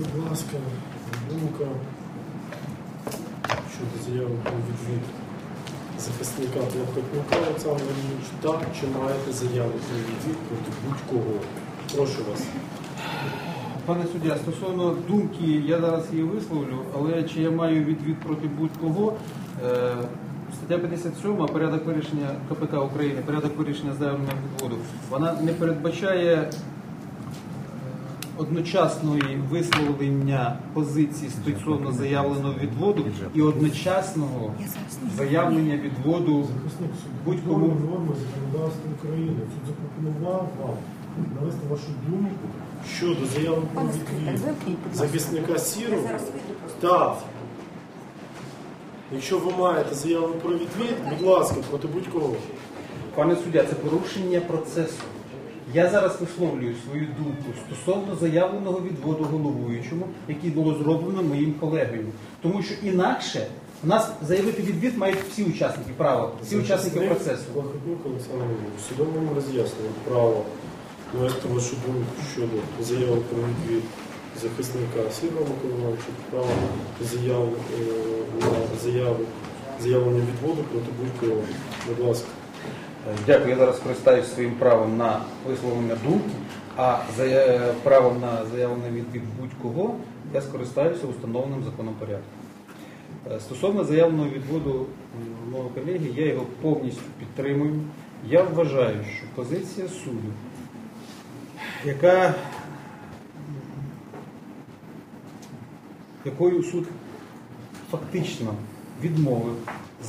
Будь ласка, думка щодо заяви про відвід захисника Плохотнюка Олександра Ильич. Так, чи маєте заяву про відвід проти будь-кого? Прошу вас. Пане суддя, стосовно думки, я зараз її висловлю, але чи я маю відвід проти будь-кого? Е, Стаття 57 порядок вирішення КПК України, порядок вирішення заявленого відводу, вона не передбачає одночасної висловлення позиції стосовно заявленого відводу і одночасного заявлення відводу Будь-кому. норми законодавства України. Суд запропонував вам навести вашу думку щодо заяви про відвід захисника просто. Так. Якщо ви маєте заяву про відвід, будь ласка, проти будь-кого. Пане суддя, це порушення процесу. Я зараз висловлюю свою думку стосовно заявленого відводу головуючому, який було зроблено моїм колегою. Тому що інакше в нас заявити відвід мають всі учасники права, всі учасники процесу. Плохотнюк Олександр Ігорович, судовому роз'яснює право навести вашу думку щодо заяви про відвід захисника Сірова Миколаївича, право заяву е, на заяву, заявлення відводу проти будь-кого. Будь ласка. Дякую. Я зараз користаюсь своїм правом на висловлення думки, а зая- правом на заявлення відвід будь-кого я скористаюся установленим законом порядку. Е, Стосовно заявленого відводу мого колеги, я його повністю підтримую. Я вважаю, що позиція суду, яка, якою суд фактично відмовив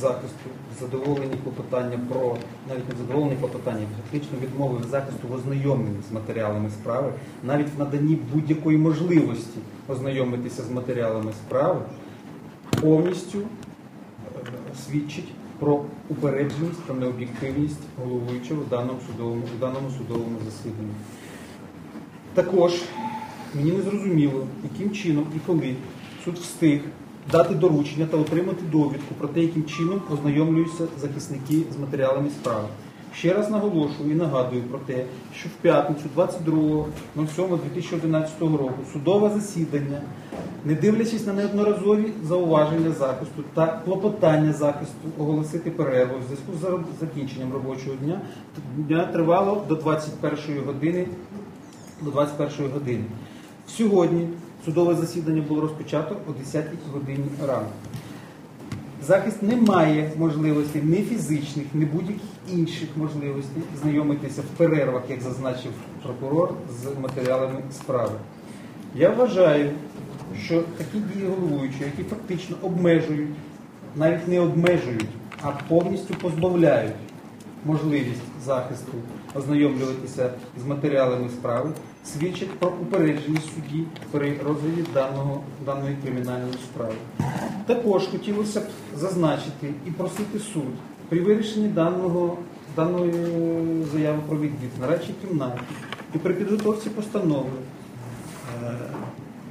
захисту задоволені клопотання про навіть не задоволені клопотання, фактично відмовив захисту в ознайомленні з матеріалами справи, навіть в наданні будь-якої можливості ознайомитися з матеріалами справи, повністю е, свідчить про упередженість та необ'єктивність головуючого в даному судовому, в даному судовому засіданні. Також мені не зрозуміло, яким чином і коли суд встиг дати доручення та отримати довідку про те, яким чином ознайомлюються захисники з матеріалами справи. Ще раз наголошую і нагадую про те, що в п'ятницю 22.07.2011 року судове засідання, не дивлячись на неодноразові зауваження захисту та клопотання захисту оголосити перерву в зв'язку з закінченням робочого дня, дня тривало до 21 години до 21 години. Сьогодні судове засідання було розпочато о 10 годині ранку. Захист не має можливості ні фізичних, ні будь-яких інших можливостей знайомитися в перервах, як зазначив прокурор, з матеріалами справи. Я вважаю, що такі дії головуючого, які фактично обмежують, навіть не обмежують, а повністю позбавляють можливість захисту ознайомлюватися з матеріалами справи, свідчать про упередженість судді при розгляді даного, даної кримінальної справи. Також хотілося б зазначити і просити суд при вирішенні даного, даної заяви про відвід на радчій кімнаті і при підготовці постанови е,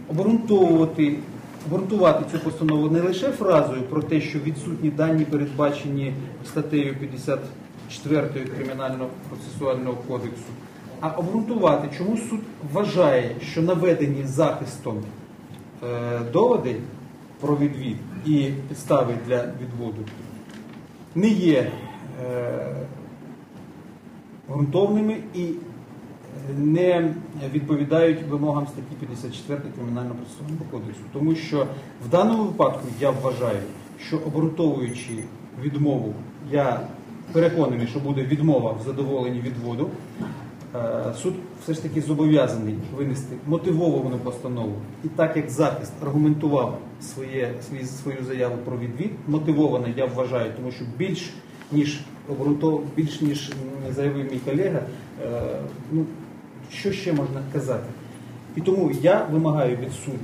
обґрунтовувати, обґрунтувати цю постанову не лише фразою про те, що відсутні дані передбачені статтею 54 Кримінального процесуального кодексу, а обґрунтувати, чому суд вважає, що наведені захистом е, доводи про відвід і підстави для відводу не є е, ґрунтовними і не відповідають вимогам статті 54 Кримінального процесуального кодексу. Тому що в даному випадку я вважаю, що обґрунтовуючи відмову, я переконаний, що буде відмова в задоволенні відводу. Е, Суд все ж таки зобов'язаний винести мотивовану постанову. І так як захист аргументував своє, свою заяву про відвід, мотивовано, я вважаю, тому що більш ніж обґрунтов, більш ніж заявив мій колега, е, ну, що ще можна казати? І тому я вимагаю від суду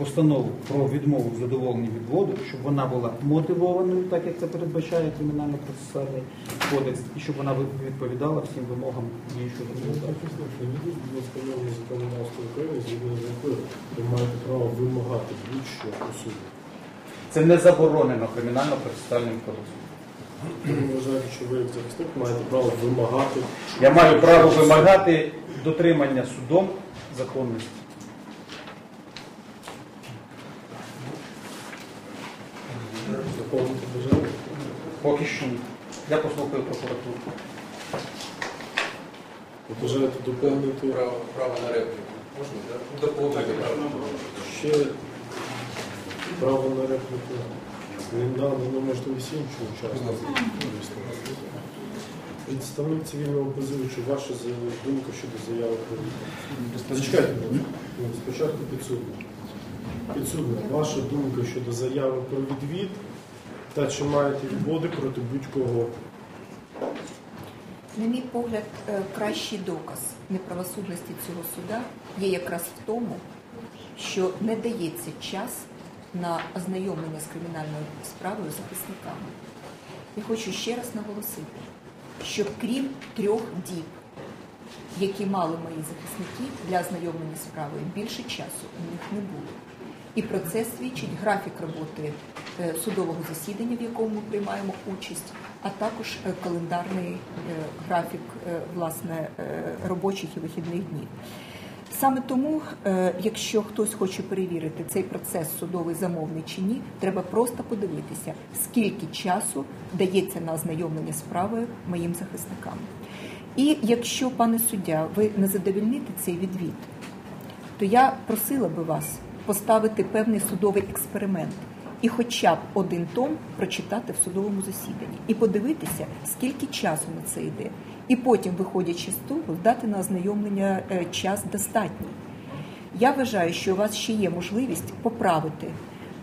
постанову про відмову в задоволенні відводу, щоб вона була мотивованою, так як це передбачає кримінально-процесуальний кодекс, і щоб вона відповідала всім вимогам діючого Ну, законодавства. законодавства України, згідно з якою ви маєте право вимагати будь-що у суді. Це не заборонено кримінально-процесуальним кодексом. Ви вважаєте, що ви як захисник маєте право вимагати Я маю право вимагати дотримання судом законності. Доповнити бажання? Поки що ні. Я послухаю прокуратуру. Бажаєте доповнити Право, право на репліку. Можна, так? Доповнити право. ще право на репліку? Не дано на можливість іншого учасника. Представник цивільного позивача, ваша думка щодо заяви про. Зачекайте, спочатку підсудна. Підсудна, ваша думка щодо заяви про відвід та чи маєте відводи проти будь-кого? На мій погляд, е, кращий доказ неправосудності цього суда є якраз в тому, що не дається час на ознайомлення з кримінальною справою захисниками. Я хочу ще раз наголосити, що крім трьох діб, які мали мої захисники для ознайомлення справою, більше часу у них не було. І про це свідчить графік роботи е, судового засідання, в якому ми приймаємо участь, а також е, календарний е, графік власне робочих і вихідних днів. Саме тому, якщо хтось хоче перевірити цей процес судовий замовний чи ні, треба просто подивитися, скільки часу дається на ознайомлення справою моїм захисникам. І якщо, пане суддя, ви не задовільните цей відвід, то я просила би вас поставити певний судовий експеримент і хоча б один том прочитати в судовому засіданні і подивитися, скільки часу на це йде. І потім, виходячи з того, дати на ознайомлення е, час достатній. Я вважаю, що у вас ще є можливість поправити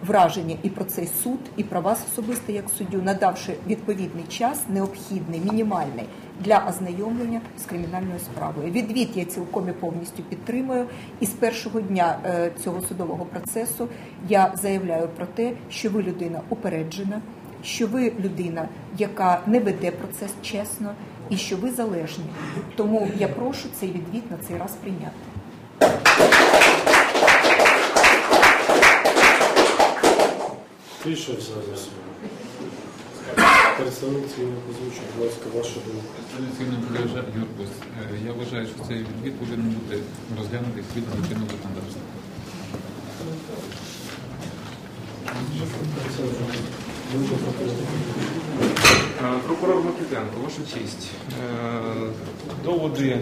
враження і про цей суд, і про вас особисто як суддю, надавши відповідний час, необхідний, мінімальний для ознайомлення з кримінальною справою. Відвід я цілком і повністю підтримую. І з першого дня е, цього судового процесу я заявляю про те, що ви людина упереджена, що ви людина, яка не веде процес чесно, і що ви залежні. Тому я прошу цей відвід на цей раз прийняти. Тиша в залі. Представник цивільного позивача, будь ласка, ваша думка. Традиційним колега Юркус. Е, Я вважаю, що цей відвід повинен бути розглянутий згідно до чинного законодавства. Е, Прокурор Микитенко, ваша честь. Е, Доводи,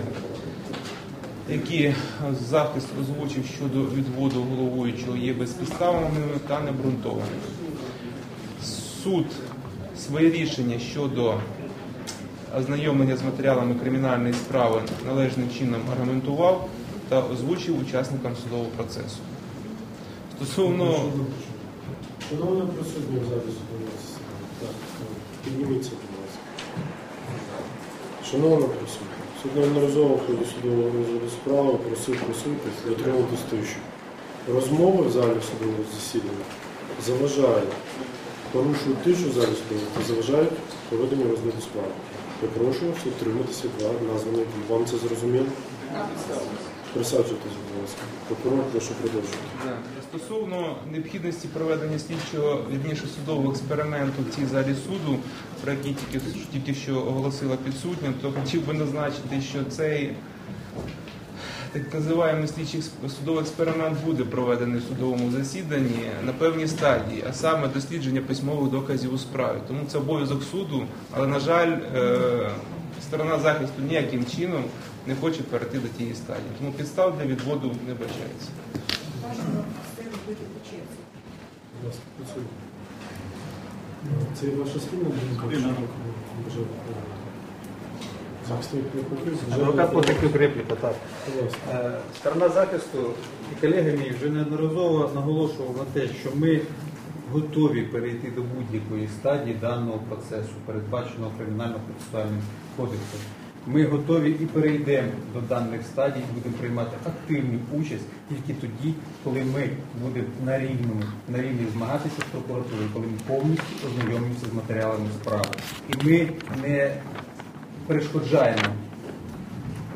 які захист озвучив щодо відводу головуючого, є безпідставними та необґрунтованими. Суд своє рішення щодо ознайомлення з матеріалами кримінальної справи належним чином аргументував та озвучив учасникам судового процесу. Стосовно Шановна присутня в залі судового підніміться, будь ласка. Шановна присутня, суд неодноразово ході судового розгляду справи просив присутність дотримуватись тиші. Розмови в залі судового засідання заважають, порушують тишу залі та заважають проведенню розгляду справи. Я прошу утриматися два названих. Вам це зрозуміло? Присаджуйтесь, будь ласка. Прокурор, прошу продовжувати. Стосовно необхідності проведення слідчого вірніше судового експерименту в цій залі суду, про який тільки, тільки що оголосила підсудня, то хотів би назначити, що цей так називаємо слідчий судовий експеримент буде проведений в судовому засіданні на певній стадії, а саме дослідження письмових доказів у справі. Тому це обов'язок суду, але на жаль, е, сторона захисту ніяким чином не хоче перейти до тієї стадії. Тому підстав для відводу не бачається. Це ваша спільна? чи може, е, Захисник не покрив? Адвокат Платиків репліка, так. Е, Сторона захисту і колеги мій вже неодноразово наголошував на те, що ми готові перейти до будь-якої стадії даного процесу, передбаченого кримінально-процесуальним кодексом. Ми готові і перейдемо до даних стадій, будемо приймати активну участь тільки тоді, коли ми будемо на рівному на рівні змагатися з прокуратурою, коли ми повністю ознайомимося з матеріалами справи. І ми не перешкоджаємо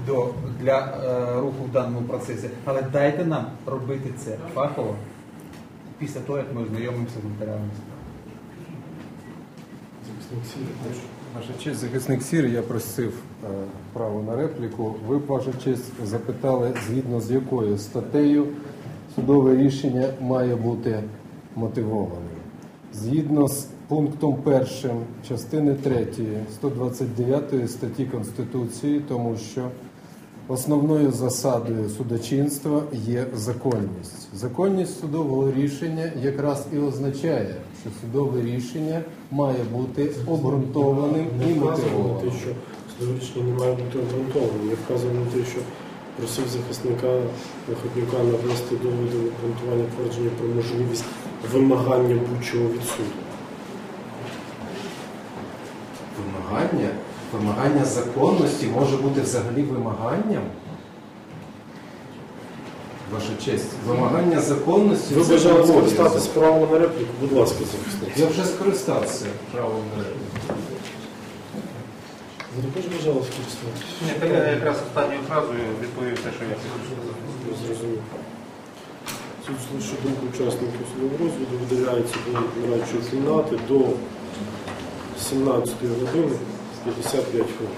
до, для е, руху в даному процесі. Але дайте нам робити це фахово після того, як ми ознайомимося з матеріалами справи. Ваша честь, захисник Сір, я просив е, право на репліку. Ви, ваша честь, запитали, згідно з якою статтею судове рішення має бути мотивованим. Згідно з пунктом першим частини 3 129 статті Конституції, тому що основною засадою судочинства є законність. Законність судового рішення якраз і означає, що судове рішення має бути обґрунтованим і мотивованим. те, що судове рішення не має бути обґрунтованим. Не вказано на те, що просив захисника Охотнюка навести доводи обґрунтування твердження про можливість вимагання будь-чого від суду. Вимагання, вимагання законності може бути взагалі вимаганням. Ваша честь, вимагання законності Ви бажали обов'язок. скористатись правом на репліку? Будь ласка, захисник. Я вже скористався правом на репліку. Ви також бажали скористатись? Ні, та я якраз останньою фразою відповів те, що я хотів сказати. Зрозумів. Суд слухає думку учасників судового розгляду виділяється до нарадчої кімнати до 17 години 55 хвилин.